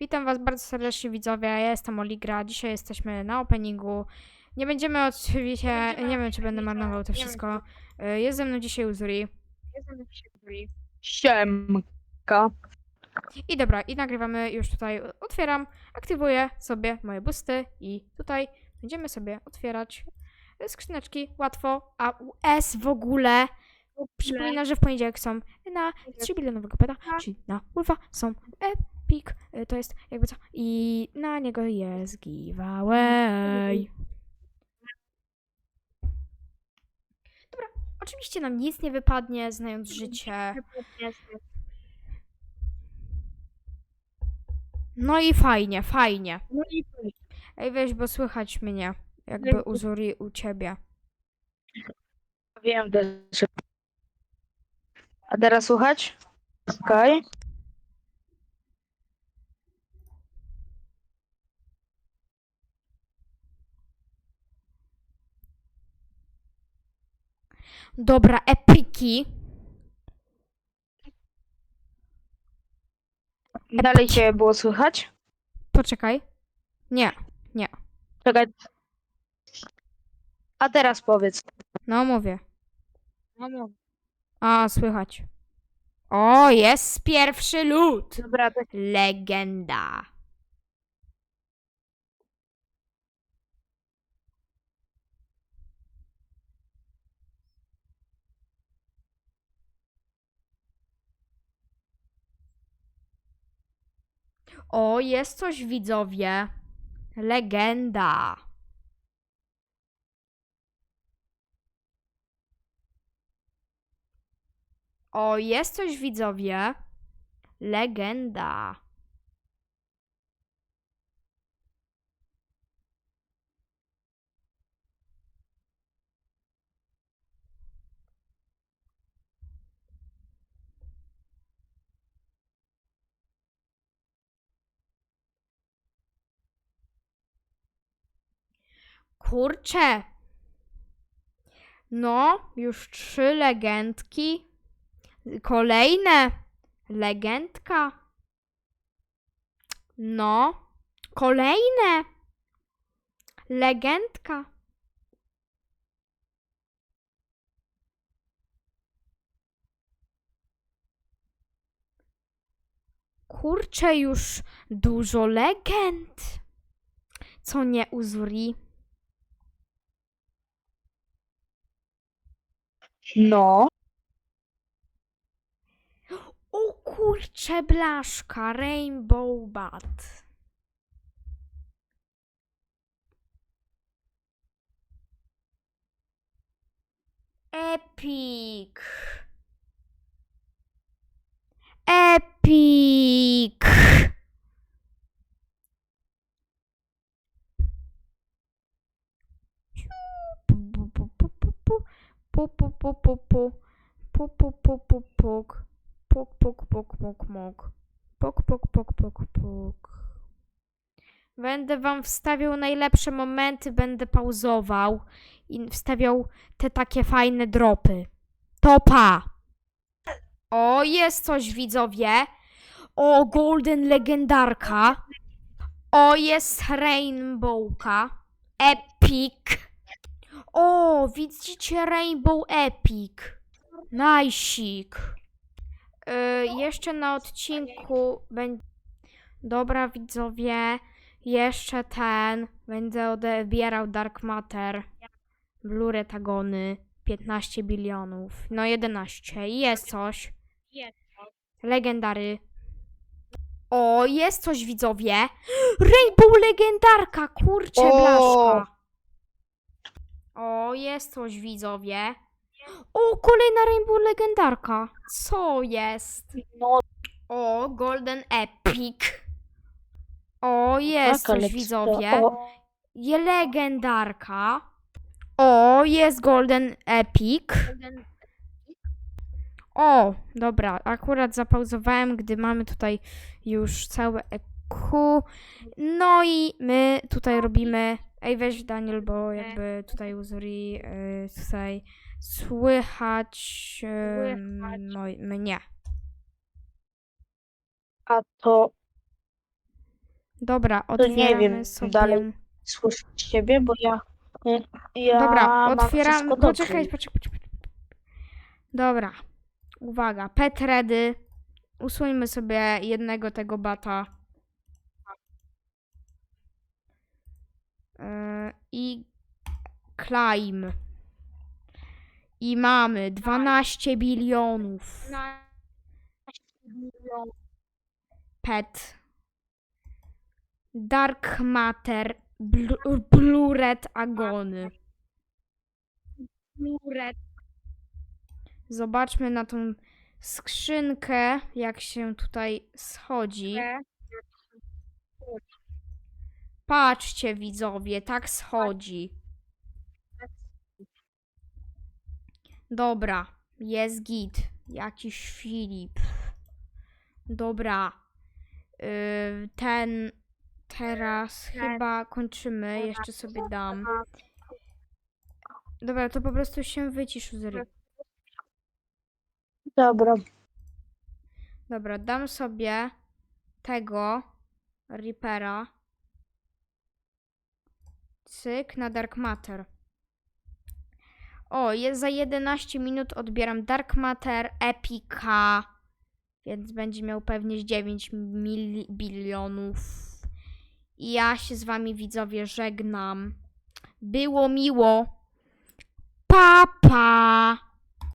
Witam Was bardzo serdecznie widzowie, ja jestem Oligra, dzisiaj jesteśmy na openingu. Nie będziemy oczywiście, nie wiem czy będę marnował to wszystko. Y, Jest ze mną dzisiaj Uzuri. Siemka. I dobra, i nagrywamy już tutaj, otwieram, aktywuję sobie moje busty i tutaj będziemy sobie otwierać skrzyneczki, łatwo, a US w ogóle? Przypomina, że w poniedziałek są na 3 bilionowego peta, czyli na Wolfa są Epic, y, to jest jakby co, i na niego jest giveaway. Dobra, oczywiście nam nic nie wypadnie, znając życie. No i fajnie, fajnie. No i Ej, weź, bo słychać mnie, jakby uzuri u ciebie. wiem też. A teraz słuchać? Okej. Dobra, epiki. Dalej cię było słychać? Poczekaj. Nie, Czekaj. A teraz powiedz. no mówię. A, słychać. O, jest pierwszy lód. Dobra, tak. Legenda. O, jest coś widzowie. Legenda. O, jest coś widzowie. Legenda. Kurczę. No, już trzy legendki. Kolejne. Legendka. No. Kolejne. Legendka. Kurczę, już dużo legend. Co nie uzuri? No. O kurcze blaszka, Rainbow Bat. Epic. Epic. Pu, pu, pu, pu, pu. Pu, pu, pu, pu, puk. Puk, puk, puk, puk, muk. Puk, puk, puk, puk, puk. Będę wam wstawiał najlepsze momenty, będę pauzował i wstawiał te takie fajne dropy. Topa! O, jest coś widzowie. O, Golden Legendarka. O, jest Rainbowka. Epic. O, widzicie Rainbow Epic. Najsik. Y, jeszcze na odcinku będzie. Dobra, widzowie. Jeszcze ten. Będę odbierał Dark Matter. Blue Retagony. 15 bilionów. No 11. Jest coś. Legendary. O, jest coś, widzowie. Rainbow Legendarka. Kurczę, O! blaszka. O, jest coś, widzowie. O, kolejna Rainbow Legendarka. Co jest? No, O, Golden Epic. O, jest tak, ale coś, co- widzowie. O, Je legendarka. O, jest Golden Epic. O, dobra, akurat zapauzowałem, gdy mamy tutaj już całe EQ. No i my tutaj robimy. Ej, weź Daniel, bo jakby tutaj Uzuri yy, tutaj słychać, yy, Słychać. moi- mnie. a to Dobra, nie otwieramy wiem, sobie. dalej. Słyszę ciebie, bo ja... ja Dobra, mam otwieram. wszystko dobrze. Poczekaj, poczekaj, poczekaj. Dobra. Uwaga, pet ready. Usuńmy sobie jednego tego bata. I climb. I mamy 12 bilionów. Pet. Dark Matter. Bl- Bluret Agony. Zobaczmy na tą skrzynkę, jak się tutaj schodzi. Patrzcie, widzowie, tak schodzi. Dobra, jest git. Jakiś Filip. Dobra. Yy, ten. Teraz chyba kończymy. Jeszcze sobie dam. Dobra, to po prostu się wycisz z ry- Dobra. Dobra, dam sobie tego Reapera. Cyk na Dark Matter. O, jest za 11 minut odbieram Dark Matter Epika. Więc będzie miał pewnie z 9 mil- bilionów. I ja się z wami widzowie żegnam. Było miło. Papa! Pa.